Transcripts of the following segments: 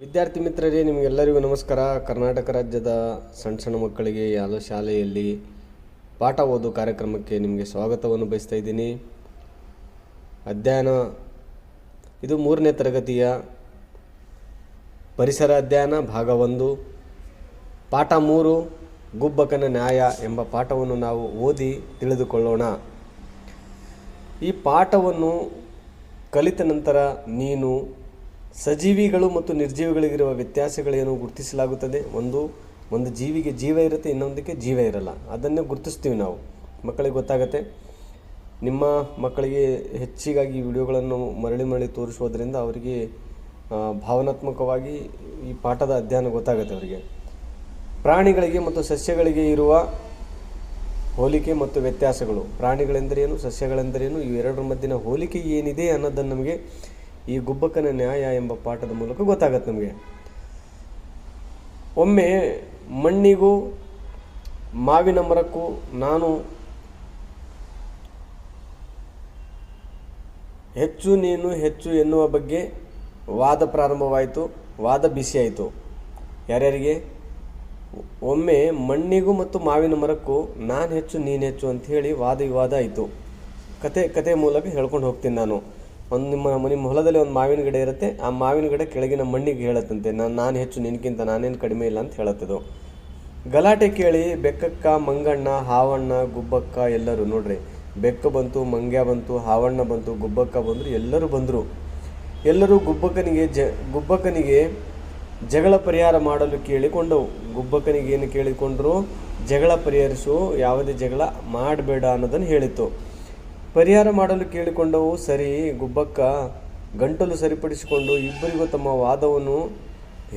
ವಿದ್ಯಾರ್ಥಿ ಮಿತ್ರರೇ, ನಿಮಗೆಲ್ಲರಿಗೂ ನಮಸ್ಕಾರ. ಕರ್ನಾಟಕ ರಾಜ್ಯದ ಸಣ್ಣ ಸಣ್ಣ ಮಕ್ಕಳಿಗೆ ಯಾವುದೋ ಶಾಲೆಯಲ್ಲಿ ಪಾಠ ಓದು ಕಾರ್ಯಕ್ರಮಕ್ಕೆ ನಿಮಗೆ ಸ್ವಾಗತವನ್ನು ಬಯಸ್ತಾ ಇದ್ದೀನಿ. ಅಧ್ಯಯನ, ಇದು ಮೂರನೇ ತರಗತಿಯ ಪರಿಸರ ಅಧ್ಯಯನ ಭಾಗ ಒಂದು. ಪಾಠ ಮೂರು, ಗುಬ್ಬಕನ ನ್ಯಾಯ ಎಂಬ ಪಾಠವನ್ನು ನಾವು ಓದಿ ತಿಳಿದುಕೊಳ್ಳೋಣ. ಈ ಪಾಠವನ್ನು ಕಲಿತ ನಂತರ ನೀನು ಸಜೀವಿಗಳು ಮತ್ತು ನಿರ್ಜೀವಿಗಳಿಗಿರುವ ವ್ಯತ್ಯಾಸಗಳೇನು ಗುರುತಿಸಲಾಗುತ್ತದೆ. ಒಂದು ಒಂದು ಜೀವಿಗೆ ಜೀವ ಇರುತ್ತೆ, ಇನ್ನೊಂದಕ್ಕೆ ಜೀವ ಇರಲ್ಲ. ಅದನ್ನು ಗುರುತಿಸ್ತೀವಿ ನಾವು. ಮಕ್ಕಳಿಗೆ ಗೊತ್ತಾಗತ್ತೆ. ನಿಮ್ಮ ಮಕ್ಕಳಿಗೆ ಹೆಚ್ಚಿಗಾಗಿ ವಿಡಿಯೋಗಳನ್ನು ಮರಳಿ ಮರಳಿ ತೋರಿಸೋದ್ರಿಂದ ಅವರಿಗೆ ಭಾವನಾತ್ಮಕವಾಗಿ ಈ ಪಾಠದ ಅಧ್ಯಯನ ಗೊತ್ತಾಗುತ್ತೆ ಅವರಿಗೆ. ಪ್ರಾಣಿಗಳಿಗೆ ಮತ್ತು ಸಸ್ಯಗಳಿಗೆ ಇರುವ ಹೋಲಿಕೆ ಮತ್ತು ವ್ಯತ್ಯಾಸಗಳು. ಪ್ರಾಣಿಗಳೆಂದರೇನು, ಸಸ್ಯಗಳೆಂದರೇನು, ಇವೆರಡರ ಮಧ್ಯನ ಹೋಲಿಕೆ ಏನಿದೆ ಅನ್ನೋದನ್ನು ನಮಗೆ ಈ ಗುಬ್ಬಕ್ಕನ ನ್ಯಾಯ ಎಂಬ ಪಾಠದ ಮೂಲಕ ಗೊತ್ತಾಗತ್ತೆ ನಮಗೆ. ಒಮ್ಮೆ ಮಣ್ಣಿಗೂ, ಮಾವಿನ ಮರಕ್ಕೂ ನಾನು ಹೆಚ್ಚು ನೀನು ಹೆಚ್ಚು ಎನ್ನುವ ಬಗ್ಗೆ ವಾದ ಪ್ರಾರಂಭವಾಯಿತು, ವಾದ ಬಿಸಿಯಾಯಿತು ಯಾರ್ಯಾರಿಗೆ? ಒಮ್ಮೆ ಮಣ್ಣಿಗೂ ಮತ್ತು ಮಾವಿನ ಮರಕ್ಕೂ ನಾನು ಹೆಚ್ಚು, ನೀನು ಹೆಚ್ಚು ಅಂತ ಹೇಳಿ ವಾದ ವಿವಾದ ಆಯಿತು. ಕತೆ ಕತೆ ಮೂಲಕ ಹೇಳ್ಕೊಂಡು ಹೋಗ್ತೀನಿ ನಾನು. ಒಂದು ನಿಮ್ಮ ನಿಮ್ಮ ಹೊಲದಲ್ಲಿ ಒಂದು ಮಾವಿನ ಗಿಡ ಇರುತ್ತೆ, ಆ ಮಾವಿನ ಗಿಡ ಕೆಳಗಿನ ಮಣ್ಣಿಗೆ ಹೇಳತ್ತಂತೆ ನಾನು ನಾನು ಹೆಚ್ಚು ನಿನಗಿಂತ ನಾನೇನು ಕಡಿಮೆ ಇಲ್ಲ ಅಂತ ಹೇಳತ್ತದು. ಗಲಾಟೆ ಕೇಳಿ ಬೆಕ್ಕಕ್ಕ ಮಂಗಣ್ಣ, ಹಾವಣ್ಣ, ಗುಬ್ಬಕ್ಕ ಎಲ್ಲರೂ ನೋಡ್ರಿ, ಬೆಕ್ಕ ಬಂತು, ಮಂಗ್ಯ ಬಂತು, ಹಾವಣ್ಣ ಬಂತು, ಗುಬ್ಬಕ್ಕ ಬಂದರು, ಎಲ್ಲರೂ ಬಂದರು. ಎಲ್ಲರೂ ಗುಬ್ಬಕ್ಕನಿಗೆ ಜ ಗುಬ್ಬಕ್ಕನಿಗೆ ಜಗಳ ಪರಿಹಾರ ಮಾಡಲು ಕೇಳಿಕೊಂಡವು. ಗುಬ್ಬಕ್ಕನಿಗೆ ಏನು ಕೇಳಿಕೊಂಡ್ರು? ಜಗಳ ಪರಿಹರಿಸು, ಯಾವುದೇ ಜಗಳ ಮಾಡಬೇಡ ಅನ್ನೋದನ್ನು ಹೇಳಿತು ಪರಿಹಾರ ಮಾಡಲು ಕೇಳಿಕೊಂಡವು ಸರಿ, ಗುಬ್ಬಕ್ಕ ಗಂಟಲು ಸರಿಪಡಿಸಿಕೊಂಡು ಇಬ್ಬರಿಗೂ ತಮ್ಮ ವಾದವನ್ನು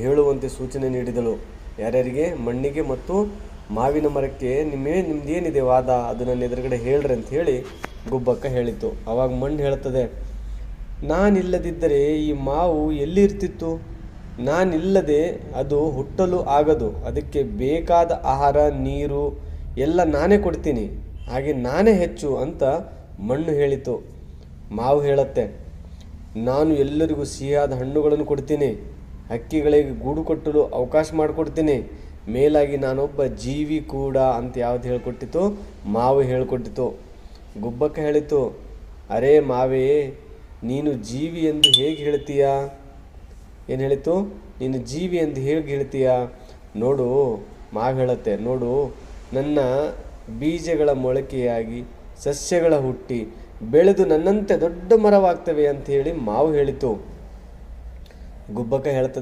ಹೇಳುವಂತೆ ಸೂಚನೆ ನೀಡಿದಳು. ಯಾರ್ಯಾರಿಗೆ? ಮಣ್ಣಿಗೆ ಮತ್ತು ಮಾವಿನ ಮರಕ್ಕೆ ನಿಮ್ಮೇ, ನಿಮ್ದೇನಿದೆ ವಾದ? ಅದು ನನ್ನ ಎದುರುಗಡೆ ಹೇಳ್ರಿ ಅಂತ ಹೇಳಿ ಗುಬ್ಬಕ್ಕ ಹೇಳಿತು ಅವಾಗ ಮಣ್ಣು ಹೇಳ್ತದೆ ನಾನಿಲ್ಲದಿದ್ದರೆ ಈ ಮಾವು ಎಲ್ಲಿ ಇರ್ತಿತ್ತು? ನಾನಿಲ್ಲದೆ ಅದು ಹುಟ್ಟಲು ಆಗದು. ಅದಕ್ಕೆ ಬೇಕಾದ ಆಹಾರ, ನೀರು ಎಲ್ಲ ನಾನೇ ಕೊಡ್ತೀನಿ. ಹಾಗೆ ನಾನೇ ಹೆಚ್ಚು ಅಂತ ಮಣ್ಣು ಹೇಳಿತು, ಮಾವು ಹೇಳತ್ತೆ, ನಾನು ಎಲ್ಲರಿಗೂ ಸಿಹಿಯಾದ ಹಣ್ಣುಗಳನ್ನು ಕೊಡ್ತೀನಿ, ಹಕ್ಕಿಗಳಿಗೆ ಗೂಡು ಕಟ್ಟಲು ಅವಕಾಶ ಮಾಡಿಕೊಡ್ತೀನಿ, ಮೇಲಾಗಿ ನಾನೊಬ್ಬ ಜೀವಿ ಕೂಡ ಅಂತ ಯಾವ್ದು ಹೇಳ್ಕೊಟ್ಟಿತು, ಮಾವು ಹೇಳ್ಕೊಟ್ಟಿತು. ಗುಬ್ಬಕ್ಕ ಹೇಳಿತು, ಅರೇ ಮಾವೇ, ನೀನು ಜೀವಿ ಎಂದು ಹೇಗೆ ಹೇಳ್ತೀಯಾ? ಏನು ಹೇಳಿತು? ನೀನು ಜೀವಿ ಎಂದು ಹೇಗೆ ಹೇಳ್ತೀಯಾ? ನೋಡು, ಮಾವು ಹೇಳತ್ತೆ, ನೋಡು, ನನ್ನ ಬೀಜಗಳ ಮೊಳಕೆಯಾಗಿ ಸಸ್ಯಗಳ ಹುಟ್ಟಿ ಬೆಳೆದು ನನ್ನಂತೆ ದೊಡ್ಡ ಮರವಾಗ್ತವೆ ಅಂತ ಹೇಳಿ ಮಾವು ಹೇಳಿತು. ಗುಬ್ಬಕ್ಕ ಹೇಳ್ತದೆ